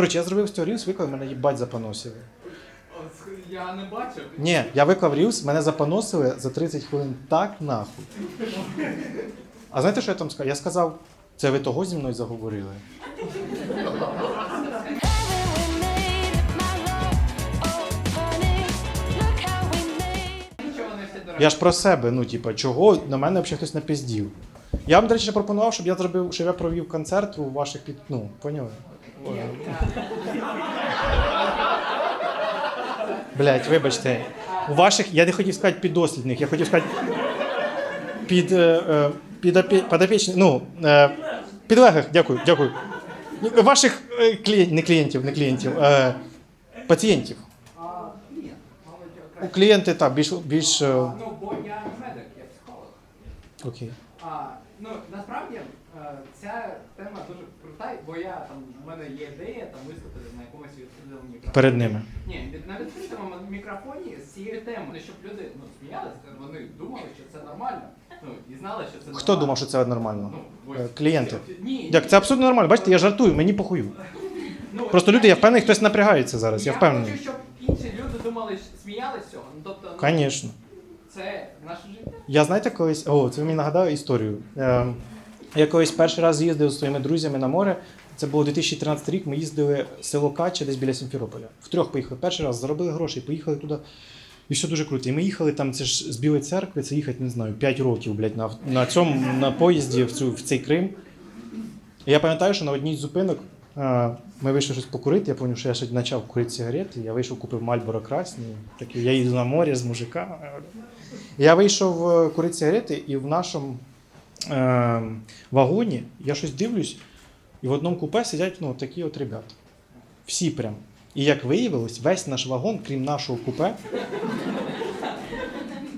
Коротше, я зробив з цього рілс, виклав, мене їбать запаносили. Я не бачив. Ні, я виклав рілс, мене запаносили за 30 хвилин так нахуй. А знаєте, що я там сказав? Я сказав, це ви того зі мною заговорили. Я ж про себе, ну, типа, чого на мене взагалі хтось напіздів. Я вам, до речі, пропонував, щоб я зробив, щоб я провів концерт у ваших під. Ну, поняли? Блять, вибачте. У ваших, я не хотів сказати підослідних, я хотів сказати під, е, е, підопі- ну, е, підлеглих, дякую, дякую. Ваших е, клієн- не клієнтів, не клієнтів, е, пацієнтів. Ні, У клієнти так, більш, більш е, Ну, бо я не медик, я психолог. окей. А, ну, насправді, ця тема дуже крута, бо я там, в мене є ідея там виступити на якомусь відкритому мікрофоні. Перед ними. Ні, від- на відкритому мікрофоні з цією темою, щоб люди ну, сміялися, вони думали, що це нормально. Ну, і знали, що це нормально. Хто думав, що це нормально? Ну, Е, ось. клієнти. Ні, Як це абсолютно нормально. Бачите, я жартую, мені похую. ну, Просто люди, я впевнений, хтось напрягається зараз, я Я впевнений. хочу, щоб інші люди думали, що сміялися з цього. Ну, тобто, ну, Звісно. це наше життя. Я знаєте, колись. О, це ви мені нагадали історію. Е, я колись перший раз їздив зі своїми друзями на море. Це було 2013 рік. Ми їздили в село Кача, десь біля Сімферополя. Втрьох поїхали. Перший раз заробили гроші, поїхали туди. І все дуже круто. І ми їхали там, це ж з Білої церкви, це їхати, не знаю, 5 років, блядь, на, на цьому на поїзді в, цю, в цей Крим. І я пам'ятаю, що на одній з зупинок е, ми вийшли щось покурити. Я пам'ятаю, що я ще почав курити сигарети. Я вийшов, купив Мальборо Красні. Такий, я їду на море з мужиками. Я вийшов е, курити сигарети, і в нашому е, вагоні я щось дивлюсь, і в одному купе сидять ну, такі от ребята. Всі прям. І як виявилось, весь наш вагон, крім нашого купе,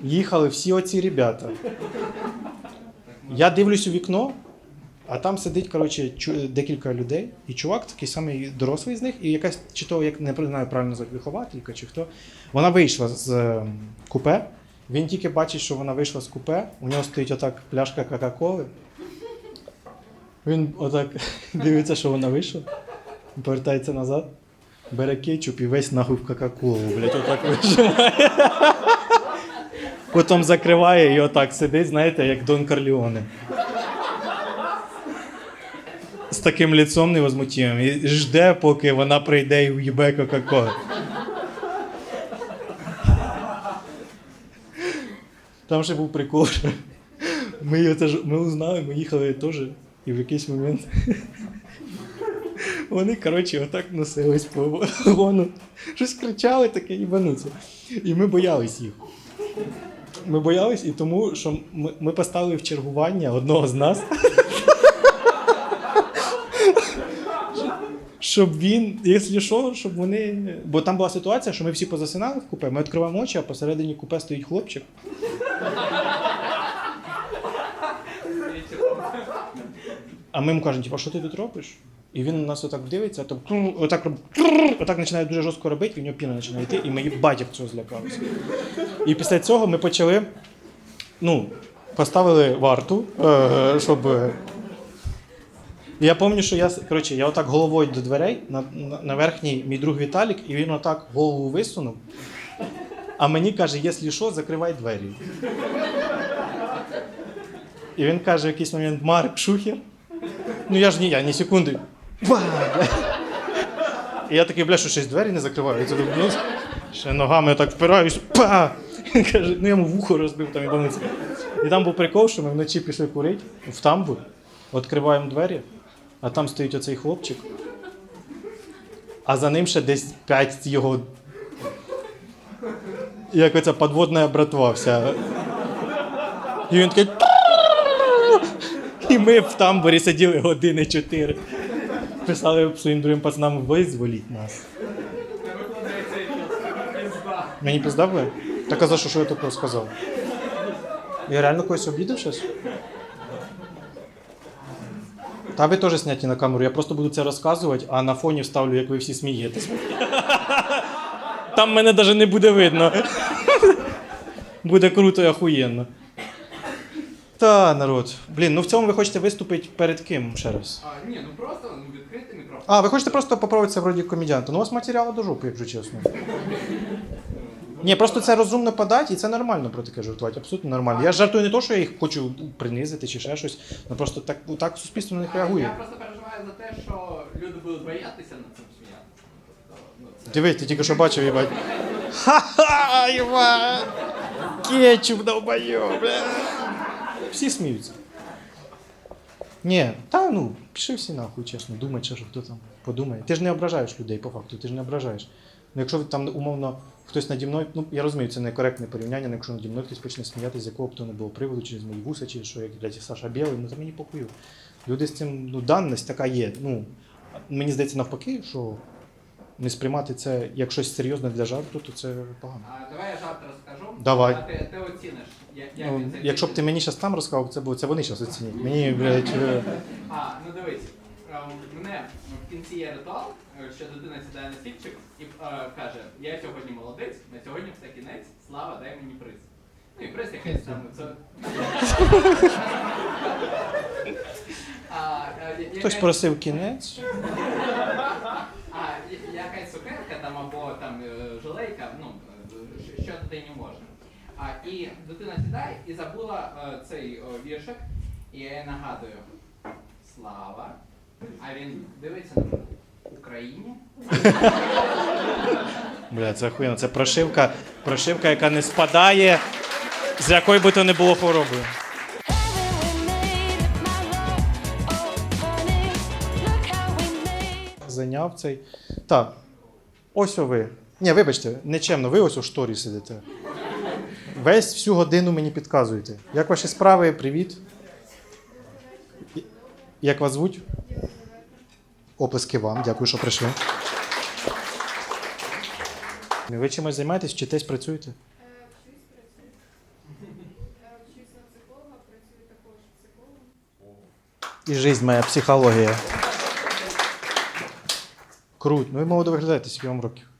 їхали всі оці ребята. Я дивлюсь у вікно, а там сидить коротше, декілька людей, і чувак такий самий дорослий з них, і якась чи то, як не знаю правильно назвати, вихователька, чи хто. Вона вийшла з е, купе. Він тільки бачить, що вона вийшла з купе, у нього стоїть отак пляшка Кока-Коли. Він отак дивиться, що вона вийшла, повертається назад, бере кетчуп і весь нахуй в Кока-Колу, блядь, отак вижимає. Потім закриває і отак сидить, знаєте, як Дон Карліоне. З таким лицом невозмутимим. І жде, поки вона прийде і в'їбе Кока-Колу. Там ще був прикол. що Ми, його теж, ми узнали, ми їхали теж, і в якийсь момент. Вони, коротше, отак носились по вагону. Щось кричали таке їбануться. І ми боялись їх. Ми боялись і тому, що ми, ми поставили в чергування одного з нас. Щоб він, якщо що, щоб вони. Бо там була ситуація, що ми всі позасинали в купе, ми відкриваємо очі, а посередині купе стоїть хлопчик. А ми йому кажемо, типу, що ти тут робиш? І він на нас отак дивиться, «Тррр», отак, отак починає дуже жорстко робити, і в нього піна починає йти, і ми їбать цього злякалися. І після цього ми почали, ну, поставили варту, е, щоб. Я пам'ятаю, що я, коротше, я отак головою до дверей, на, на, на верхній мій друг Віталік, і він отак голову висунув. А мені каже, якщо що, закривай двері. І він каже в якийсь момент Марк Шухер. Ну я ж ні, я ні секунди. Ба. І я такий, бля, що щось двері не закриваю. Це ну, ще ногами так впираюсь. Па! Каже, ну я йому вухо розбив там і. І там був прикол, що ми вночі пішли курити в тамбур, відкриваємо двері, а там стоїть оцей хлопчик. А за ним ще десь п'ять його. Як оця подводна братва вся. І він такий. І ми в тамбурі сиділи години чотири. Писали своїм другим пацанам, визволіть нас. Мені пиздав Так а за що, що я такого сказав? Я реально когось обідав щось? Та ви теж зняті на камеру, я просто буду це розказувати, а на фоні вставлю, як ви всі смієтесь. Там мене навіть не буде видно. Буде круто і охуєнно. Та, народ. Блін, ну в цьому ви хочете виступити перед ким ще раз? А, ні, ну просто ну, відкритий мікрофон. А, ви хочете просто попробувати це вроді комедіанта. Ну, у вас матеріалу до жопи, якщо чесно. Ні, просто це розумно подати, і це нормально про таке жартувати. Абсолютно нормально. Я жартую не то, що я їх хочу принизити чи ще щось. Ну просто так, так суспільство на них А, Я просто переживаю за те, що люди будуть боятися над цим сміятися. Ну, Дивись, ти тільки що бачив, їбать. Ха-ха, їбать! Кетчуп долбойоб, бля. Всі сміються. Ні, та ну, пішли всі нахуй, чесно, думай, що хто там подумає. Ти ж не ображаєш людей по факту, ти ж не ображаєш. Ну, якщо там умовно хтось наді мною, ну я розумію, це не коректне порівняння, але якщо наді мною хтось почне сміятися, з якого б то не було приводу, чи з мої вуса, чи що, як блядь, Саша Білий, ну то мені похую. Люди з цим, ну, даність така є. Ну, мені здається, навпаки, що не сприймати це як щось серйозне для жарту, то це погано. А, давай я жарт розкажу. Давай. А ти, ти оціниш, як, як Ну, він це якщо б ти мені зараз там розказав, це було це вони зараз оцінять. Мені, блядь, е, А, ну дивись, мене в кінці є ритуал, е, що дитина сідає на стільчик і е, каже: Я сьогодні молодець, на сьогодні все кінець, слава, дай мені приз. Ну і приз якийсь там. Це... А, е, хтось просив кінець. А, я- якась цукерка там або там е, жилейка, ну, е, що- що дитині можна. А, і дитина сідає і забула е, цей о, віршик, і я їй нагадую. Слава. А він дивиться на мене. Україні. Бля, це охуєнно. Це прошивка, прошивка, яка не спадає, з якої би то не було хворобою. Зайняв цей. Так. Ось о ви. Ні, вибачте, нечемно, ви ось у шторі сидите. Весь всю годину мені підказуєте. Як ваші справи? Привіт. Як вас звуть? Оплески вам, дякую, що прийшли. Ви чимось займаєтесь, вчитесь, працюєте? Е. І жизнь моя психологія. Круть. Ну ви молодо виглядаєте, скільки вам років.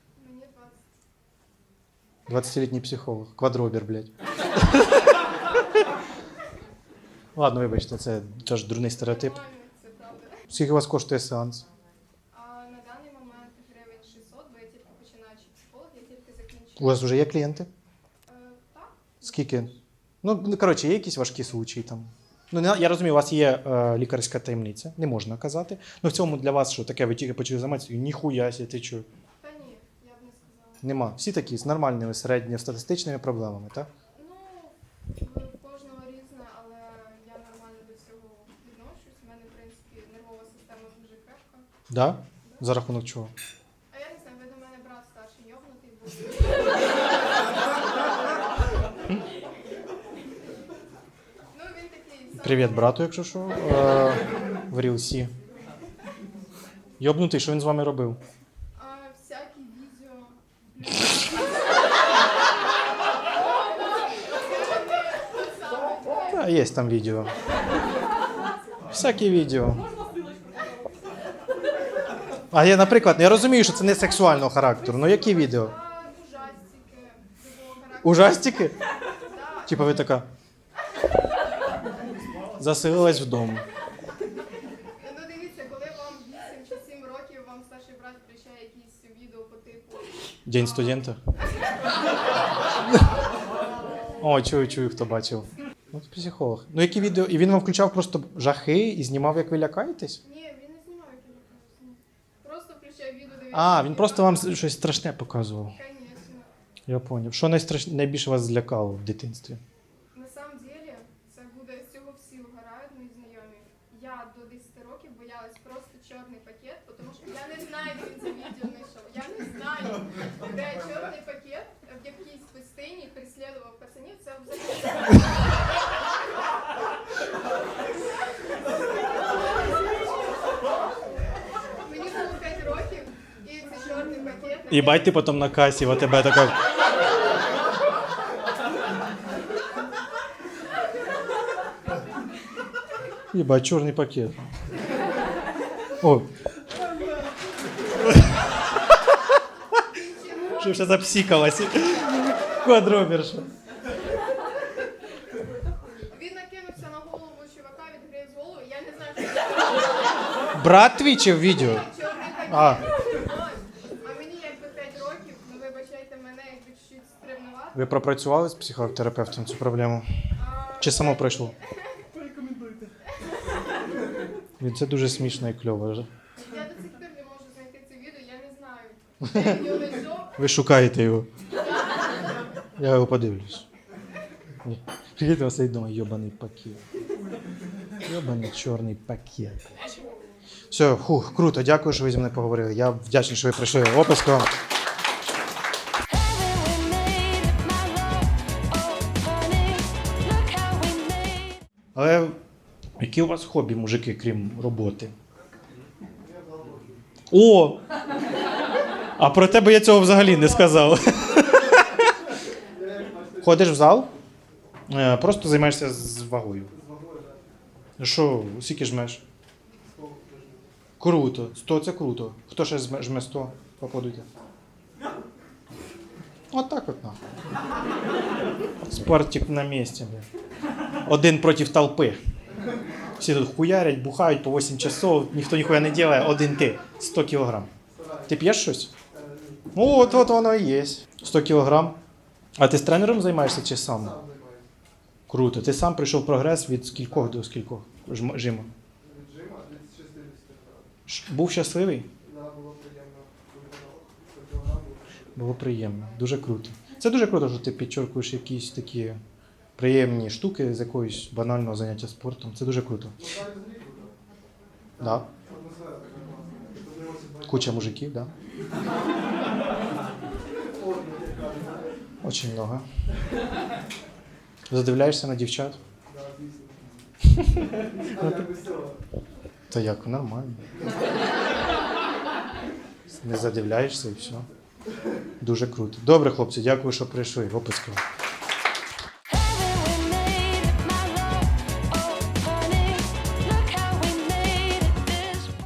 Мені 20. 20-літній психолог. Квадробір, блядь. Ладно, вибачте, це теж дурний стереотип. Скільки у вас коштує сеанс? А на даний момент гривень 600, бо я тільки починаючий психолог, я тільки У закінчила. вас вже є клієнти? Е, Так, Скільки? Ну, ну, коротше, є якісь важкі случаї там. Ну, не- я розумію, у вас є е, лікарська таємниця, не можна казати. Ну, в цьому для вас що таке, ви тільки почали займатися, і ніхуя сі, ти чого? та ні, я б не сказала. Нема. Всі такі з нормальними середньостатистичними проблемами, так? Ну, в кожного різне, але я нормально до цього відношусь. У мене, в принципі, нервова система дуже крепка. Да? За рахунок чого? А я не знаю, ви до мене брат старший йобнутий був. Ну, він такий. Привіт, брату, якщо що. Е, в Рілсі. Йобнутий, що він з вами робив? А, всякі відео. Та, є там відео. Всякі відео. А я, наприклад, я розумію, що це не сексуального характеру. Ну які відео? Ужастики. Ужастики? Типа ви така. Заселилась вдома. Ну дивіться, коли вам 8 чи 7 років, вам старший брат включає якісь відео по типу. День студента. О, чую, чую, хто бачив. От психолог. Ну які відео? І він вам включав просто жахи і знімав, як ви лякаєтесь? Ні, він не знімає кінокасу. Просто включає відео, дивіться. А, він просто вам щось страшне показував. Звісно. Я поняв. Що найстраш... найбільше вас злякало в дитинстві? На самом деле, це буде з цього всі вгорають мої знайомі. Я до 10 років боялась просто чорний пакет, тому що я не знаю, де він це відео знайшов. Я не знаю, де чорний пакет в якійсь пустині переслідував пацанів. Це взагалі. Мені було 5 років, і це чорний пакет. Їбать ти потім на касі, а тебе така. Їбать, чорний пакет. О. Що вже запсікалась. Квадробірша. Він накинувся на голову чувака, відгриз голову. Я не знаю, що Брат твій чи в відео? чорний А, А мені якби 5 років, ну вибачайте мене, якби чуть стримнувати. ви пропрацювали з психотерапевтом цю проблему? Чи само пройшло? Порекомендуйте. Це дуже смішно і кльово. Я до сих пір не можу знайти це відео, я не знаю. Ви шукаєте його. Я його подивлюсь. Прикиньте, вас вдома, йобаний пакет. Йобаний чорний пакет. Все, хух, круто, дякую, що ви зі мною поговорили. Я вдячний, що ви прийшли. Опуск вам. Які у вас хобі, мужики, крім роботи? О! А про тебе я цього взагалі не сказав. Ходиш в зал? Е, Просто займаєшся з вагою. Що, скільки жмеш? Круто. 100 це круто. Хто ще жме жме 100? Поаплодуйте. От так от нахуй. Спортик на місці. Один проти толпи. Всі тут хуярять, бухають по 8 часов, ніхто ніхуя не робить, один ти. 100 кілограм. Ти п'єш щось? Ну, от, от воно і є. 100 кілограм. А ти з тренером займаєшся чи сам? Круто. Ти сам прийшов прогрес від скількох до скількох жиму? Від Джима від 60 Ш- Був щасливий? Да, було приємно. Виглядало. 100 кілограм було. Було приємно. Дуже круто. Це дуже круто, що ти підчеркуєш якісь такі приємні штуки з якогось банального заняття спортом. Це дуже круто. Да. Куча мужиків, кажуть, да. Очень много. Задивляєшся на дівчат? Та як, нормально. Не задивляєшся і все. Дуже круто. Добре, хлопці, дякую, що прийшли. Описком.